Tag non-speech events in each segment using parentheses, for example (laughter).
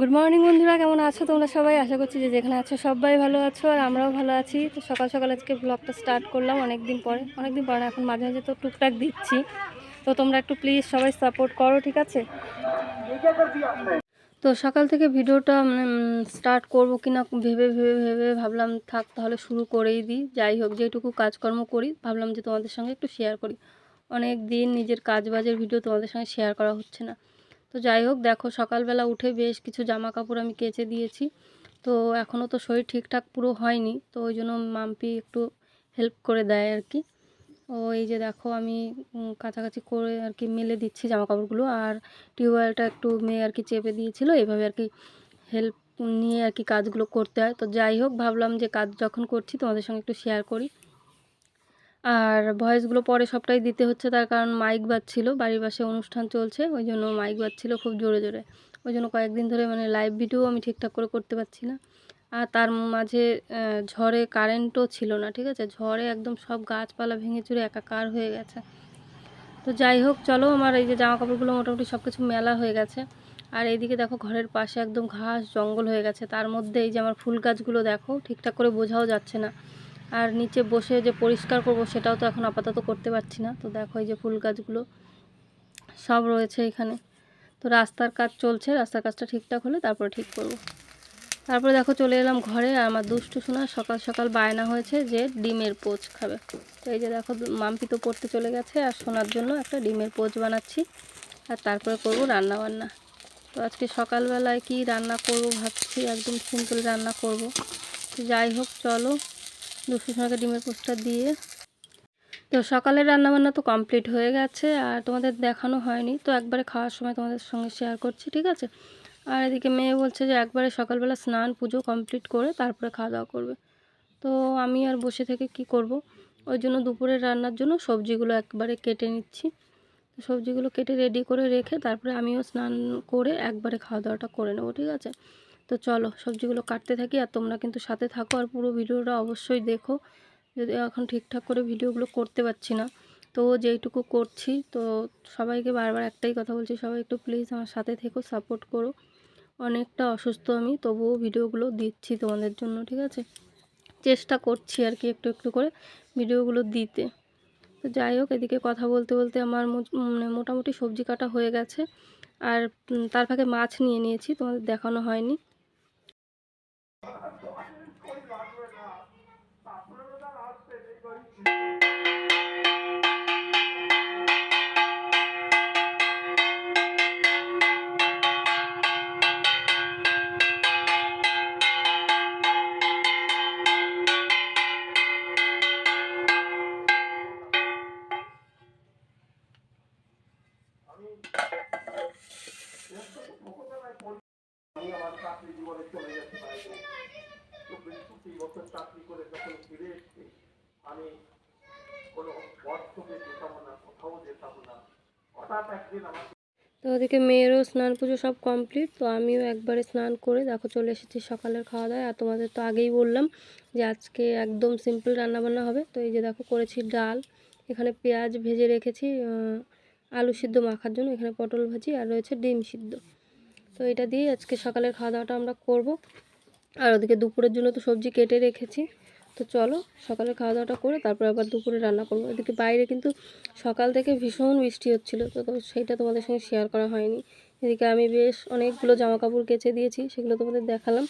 Good morning বন্ধুরা, কেমন আছো তোমরা সবাই? আশা করছি যে যেখানে আছো সবাই ভালো আছো আর আমরাও ভালো আছি। তো সকাল সকাল আজকে ব্লগটা স্টার্ট করলাম অনেক দিন পরে। অনেক দিন পরে এখন মাঝে মাঝে তো টুকটাক দিচ্ছি। তো তোমরা একটু প্লিজ সবাই সাপোর্ট করো, ঠিক আছে? তো সকাল থেকে ভিডিওটা মানে স্টার্ট করব কি না ভেবে ভেবে ভেবে ভাবলাম, থাক, তাহলে শুরু করেই দিই। যাই হোক, যেটুকু কাজকর্ম করি, ভাবলাম যে তোমাদের সঙ্গে একটু শেয়ার করি। অনেক দিন নিজের কাজ বাজের ভিডিও তোমাদের সঙ্গে শেয়ার করা হচ্ছে না। তো যাই হোক, দেখো সকালবেলা উঠে বেশ কিছু জামা কাপড় আমি কেচে দিয়েছি। তো এখনও তো শরীর ঠিকঠাক পুরো হয়নি, তো ওই জন্য মাম্পি একটু হেল্প করে দেয় আর কি। ও এই যে দেখো আমি কাছাকাছি করে আর কি মেলে দিচ্ছি জামা কাপড়গুলো আর টিউবওয়েলটা একটু মেয়ে আর কি চেপে দিয়েছিল এইভাবে আর কি হেল্প নিয়ে আর কি কাজগুলো করতে হয়। তো যাই হোক, ভাবলাম যে কাজ যখন করছি তোমাদের সঙ্গে একটু শেয়ার করি। আর ভয়েসগুলো পরে সবটাই দিতে হচ্ছে, তার কারণ মাইক বাজছিল, বাড়ির পাশে অনুষ্ঠান চলছে, ওই জন্য মাইক বাজছিল খুব জোরে জোরে। ওই জন্য কয়েকদিন ধরে মানে লাইভ ভিডিও আমি ঠিকঠাক করে করতে পারছি না। আর তার মাঝে ঝড়ে কারেন্টও ছিল না, ঠিক আছে? ঝড়ে একদম সব গাছপালা ভেঙে চুরে একাকার হয়ে গেছে। তো যাই হোক, চলো আমার এই যে জামা কাপড়গুলো মোটামুটি সব কিছু মেলা হয়ে গেছে। আর এইদিকে দেখো ঘরের পাশে একদম ঘাস জঙ্গল হয়ে গেছে। তার মধ্যে এই যে আমার ফুল গাছগুলো দেখো, ঠিকঠাক করে বোঝাও যাচ্ছে না। আর নিচে বসে যে পরিষ্কার করব সেটাও তো এখন আপাতত করতে পারছি না। তো দেখো এই যে ফুল গাছগুলো সব রয়েছে এখানে। তো রাস্তার কাজ চলছে, রাস্তার কাজটা ঠিকঠাক হলে তারপরে ঠিক করব। তারপরে দেখো চলে এলাম ঘরে আর আমার দুষ্টু শোনা সকাল সকাল বায়না হয়েছে যে ডিমের পোচ খাবে। তো এই যে দেখো মাম্পি তো পড়তে চলে গেছে আর শোনার জন্য একটা ডিমের পোচ বানাচ্ছি আর তারপরে করব রান্না বান্না তো আজকে সকালবেলায় কি রান্না করব ভাবছি, একদম সিম্পল রান্না করব। যাই হোক, চলো দুশো টাকা ডিমের পোস্টটা দিয়ে। তো সকালের রান্নাবান্না তো কমপ্লিট হয়ে গেছে আর তোমাদের দেখানো হয়নি। তো একবারে খাওয়ার সময় তোমাদের সঙ্গে শেয়ার করছি, ঠিক আছে? আর এদিকে মেয়ে বলছে যে একবারে সকালবেলা স্নান পুজো কমপ্লিট করে তারপরে খাওয়া দাওয়া করবে। তো আমি আর বসে থেকে কি করব? ওই জন্য দুপুরের রান্নার জন্য সবজিগুলো একবারে কেটে নিচ্ছি। সবজিগুলো কেটে রেডি করে রেখে তারপরে আমিও স্নান করে একবারে খাওয়া দাওয়াটা করে নেব, ঠিক আছে? তো চলো সবজিগুলো কাটতে থাকি আর তোমরা কিন্তু সাথে থাকো আর পুরো ভিডিওটা অবশ্যই দেখো। যদি এখন ঠিকঠাক করে ভিডিওগুলো করতে পারছি না, তো যেইটুকু করছি, তো সবাইকে বারবার একটাই কথা বলছি, সবাই একটু প্লিজ আমার সাথে থেকো সাপোর্ট করো। অনেকটা অসুস্থ আমি, তবুও ভিডিওগুলো দিচ্ছি তোমাদের জন্য, ঠিক আছে? চেষ্টা করছি আর কি একটু একটু করে ভিডিওগুলো দিতে। তো যাই হোক, এদিকে কথা বলতে বলতে আমার মানে মোটামুটি সবজি কাটা হয়ে গেছে। আর তার ফাঁকে মাছ নিয়ে নিয়েছি, তোমাদের দেখানো হয়নি। তো ওদিকে মেয়েরও স্নান পুজো সব কমপ্লিট তো আমিও একবারে স্নান করে দেখো চলে এসেছি সকালের খাওয়া দাওয়া আর তোমাদের তো আগেই বললাম যে আজকে একদম সিম্পল রান্নাবান্না হবে। তো এই যে দেখো করেছি ডাল, এখানে পেঁয়াজ ভেজে রেখেছি আলু সিদ্ধ মাখার জন্য এখানে পটল ভাজি আর রয়েছে ডিম সিদ্ধ। তো এটা দিয়ে আজকে সকালের খাওয়া দাওয়াটা আমরা করব। আর ওদিকে দুপুরের জন্য তো সবজি কেটে রেখেছি। তো চলো সকালে খাওয়া দাওয়াটা করে তারপর আবার দুপুরে রান্না করব। এদিকে বাইরে কিন্তু সকাল থেকে ভীষণ বৃষ্টি হচ্ছিল। তো সেইটা তোমাদের সঙ্গে শেয়ার করা হয়নি। এদিকে আমি বেশ অনেকগুলো জামা কাপড় কেচে দিয়েছি, সেগুলো তোমাদের দেখালাম।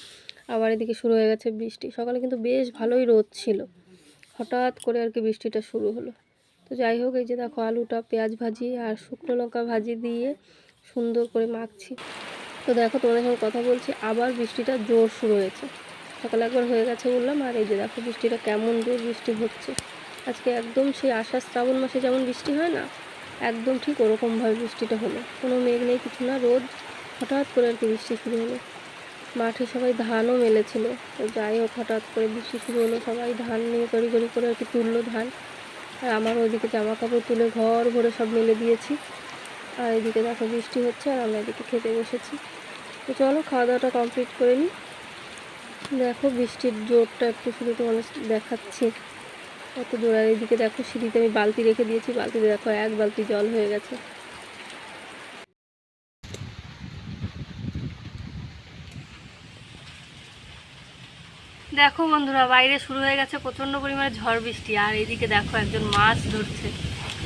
আবার এদিকে শুরু হয়ে গেছে বৃষ্টি। সকালে কিন্তু বেশ ভালোই রোদ ছিল। হঠাৎ করে আর কি বৃষ্টিটা শুরু হলো। তো যাই হোক, এই যে দেখো আলুটা, পেঁয়াজ ভাজি আর শুকনো লঙ্কা ভাজি দিয়ে সুন্দর করে মাখছি। তো দেখো, তোমাদের সঙ্গে কথা বলছি, আবার বৃষ্টিটা জোর শুরু হয়েছে। সকালে একবার হয়ে গেছে বললাম, আর এই যে দেখো বৃষ্টিটা কেমন জোর বৃষ্টি হচ্ছে। আজকে একদম সেই আষাঢ় শ্রাবণ মাসে যেমন বৃষ্টি হয় না, একদম ঠিক ওরকমভাবে বৃষ্টিটা হলো। কোনো মেঘ নেই, কিছু না, রোদ হঠাৎ করে আর কি বৃষ্টি শুরু হলো। মাঠে সবাই ধানও মেলেছিল, তো যাই হোক, হঠাৎ করে বৃষ্টি শুরু হলো, সবাই ধান নিয়ে ঘড়ি করে আর কি তুললো ধান। আর আমার ওইদিকে জামা কাপড় তুলে ঘর ভরে সব মেলে দিয়েছি। আর এদিকে দেখো বৃষ্টি হচ্ছে আর আমরা এদিকে খেতে বসেছি। তো চলো খাওয়া দাওয়াটা কমপ্লিট করে নিই। দেখো বৃষ্টির জোরটা একটু শুধু তোমাদের দেখাচ্ছে। কত জোরার এদিকে দেখো সিঁড়িতে আমি বালতি রেখে দিয়েছি। বালতিতে দেখো এক বালতি জল হয়ে গেছে। দেখো বন্ধুরা, বাইরে শুরু হয়ে গেছে প্রচণ্ড পরিমাণে ঝড় বৃষ্টি। আর এইদিকে দেখো একজন মাছ ধরছে।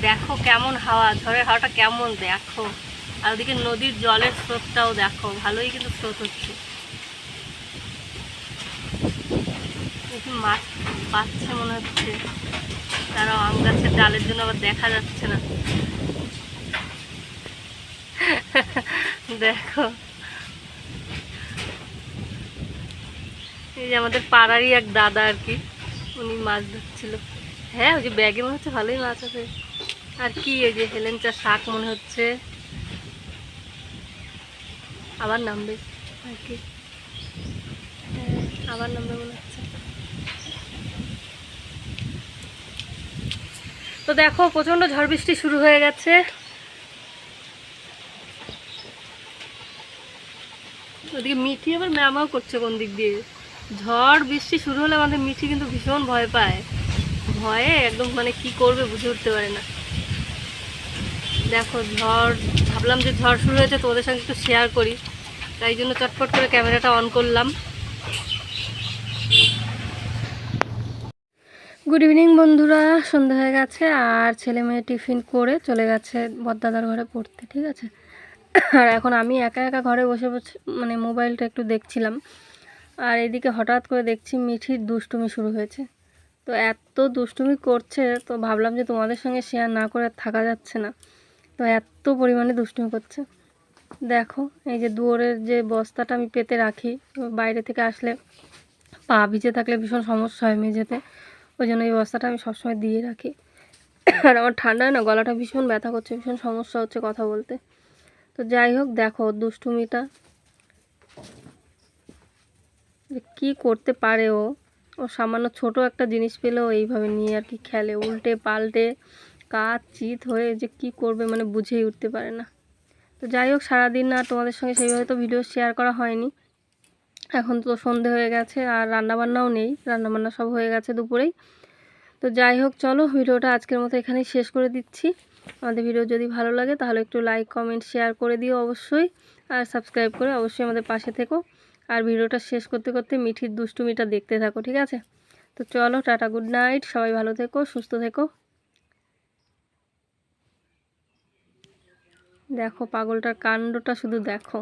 দেখো কেমন হাওয়া, ঝড়ের হাওয়াটা কেমন দেখো। আর ওদিকে নদীর জলের স্রোতটাও দেখো, ভালোই কিন্তু স্রোত হচ্ছে। মাছ পাচ্ছে মনে হচ্ছে। তারা আম গাছের ডালের জন্য আবার দেখা যাচ্ছে না। (laughs) দেখো। এই যে আমাদের পাড়ারই এক দাদা আর কি উনি মাছ ধরছিল। হ্যাঁ ওই যে ব্যাগে মনে হচ্ছে ভালোই মাছ আছে। আর কি ওই যে হেলেঞ্চা শাক মনে হচ্ছে। আবার নামবে আর কি। হ্যাঁ, আবার নামবে মনে হচ্ছে। তো দেখো প্রচণ্ড ঝড় বৃষ্টি শুরু হয়ে গেছে। ওদিকে মিঠি আবার ম্যামাও করছে কোন দিক দিয়ে। ঝড়, বৃষ্টি শুরু হলে আমাদের মিঠি কিন্তু ভীষণ ভয় পায়। ভয়ে একদম মানে কি করবে বুঝে উঠতে পারে না। দেখো, ঝড়, ভাবলাম যে ঝড় শুরু হয়েছে, তোমাদের সঙ্গে একটু শেয়ার করি। তাই জন্য চটপট করে ক্যামেরাটা অন করলাম। গুড ইভিনিং বন্ধুরা। সন্ধ্যা হয়ে গেছে, আর ছেলে মেয়ে টিফিন করে চলে গেছে বদ্দাদার ঘরে পড়তে, ঠিক আছে? আর এখন আমি একা একা ঘরে বসে বসে মানে মোবাইলটা একটু দেখছিলাম। আর এদিকে হঠাৎ করে দেখছি মিঠির দুষ্টুমি শুরু হয়েছে। তো এত দুষ্টুমি করছে, তো ভাবলাম যে তোমাদের সঙ্গে শেয়ার না করে থাকা যাচ্ছে না। তো এত পরিমাণে দুষ্টুমি করছে। দেখো, এই যে দুয়ারের যে বস্তাটা আমি পেতে রাখি, বাইরে থেকে আসলে পা ভিজে থাকলে ভীষণ সমস্যা হয় মেঝেতে। ওই জন্য এই বস্তাটা আমি সবসময় দিয়ে রাখি। আর আমার ঠান্ডায় না গলাটা ভীষণ ব্যথা করছে, ভীষণ সমস্যা হচ্ছে কথা বলতে। তো যাই হোক, দেখো দুষ্টুমিটা যে কী করতে পারে ও? ও সামান্য ছোট একটা জিনিস পেলেও এইভাবে নিয়ে আর কি খেলে, উল্টে পাল্টে কাজ চিত হয়ে যে কি করবে মানে বুঝেই উঠতে পারে না। তো যাই হোক, সারাদিন আর তোমাদের সঙ্গে সেইভাবে তো ভিডিও শেয়ার করা হয়নি। এখন তো সন্ধে হয়ে গেছে আর রান্নাবান্নাও নেই, রান্নাবান্না সব হয়ে গেছে দুপুরেই। তো যাই হোক, চলো ভিডিওটা আজকের মতো এখানেই শেষ করে দিচ্ছি। আমাদের ভিডিও যদি ভালো লাগে তাহলে একটু লাইক কমেন্ট শেয়ার করে দিও অবশ্যই। আর সাবস্ক্রাইব করে অবশ্যই আমাদের পাশে থেকো। আর ভিডিওটা শেষ করতে করতে মিঠির দুষ্টুমিটা দেখতে থাকো, ঠিক আছে? তো চলো, টাটা, গুড নাইট, সবাই ভালো থেকো, সুস্থ থেকো। দেখো, পাগলটার কাণ্ডটা শুধু দেখো।